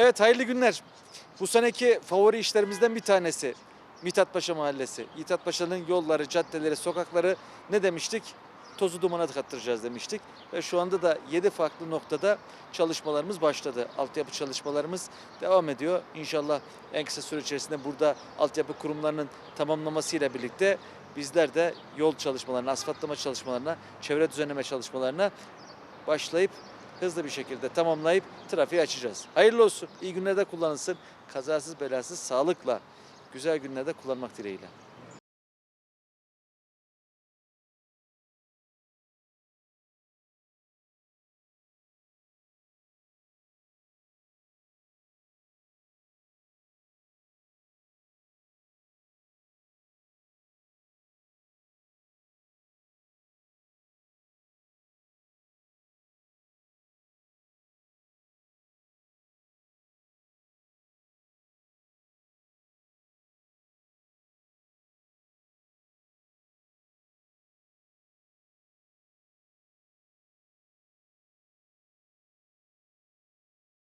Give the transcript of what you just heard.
Evet hayırlı günler. Bu seneki favori işlerimizden bir tanesi Mithat Paşa Mahallesi. Mithat Paşa'nın yolları, caddeleri, sokakları ne demiştik? Tozu dumana kattıracağız demiştik. Ve şu anda da 7 farklı noktada çalışmalarımız başladı. Altyapı çalışmalarımız devam ediyor. İnşallah en kısa süre içerisinde burada altyapı kurumlarının tamamlamasıyla birlikte bizler de yol çalışmalarına, asfaltlama çalışmalarına, çevre düzenleme çalışmalarına başlayıp hızlı bir şekilde tamamlayıp trafiği açacağız. Hayırlı olsun. İyi günlerde kullanılsın. Kazasız belasız sağlıkla güzel günlerde kullanmak dileğiyle.